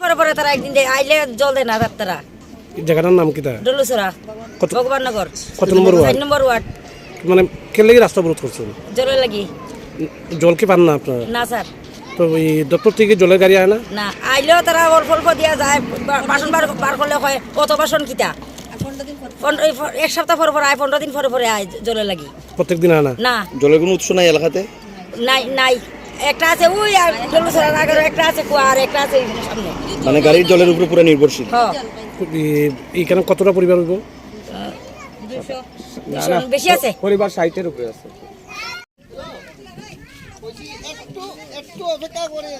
পরে পরে তারা একদিন আইলে জল দেয় না তারা জায়গাটার নাম কিতা ডলুসরা কত- ভগবাননগর। কত নম্বর ওয়ার্ড? নম্বর ওয়ার্ড। মানে কেলে রাস্তা অবরোধ করছেন? জলের লাগি। জল কি পান না আপনারা? না স্যার। তো এই দপ্তর থেকে জলের গাড়ি আয় না? না আইলেও তারা অল্প অল্প দিয়া যায় বাসন বার বার করলে হয় কত বাসন কিতা? এই এক সপ্তাহ পরে পরে আয় পনেরো দিন পরে পরে আয় জলের লাগি। প্রত্যেক দিন আয় না? না। জলের কোনো উৎস নাই এলাকাতে? নাই নাই। একটা আছে ওই আর আগে একটা আছে কুয়া আর একটা আছে সামনে। মানে গাড়ির জলের উপরে পুরো নির্ভরশীল? হ। এই- এইখানে কতটা পরিবার হইব? বেশি আছে? পরিবার সাইটের উপরে আছে। একটু একটু অপেক্ষা করে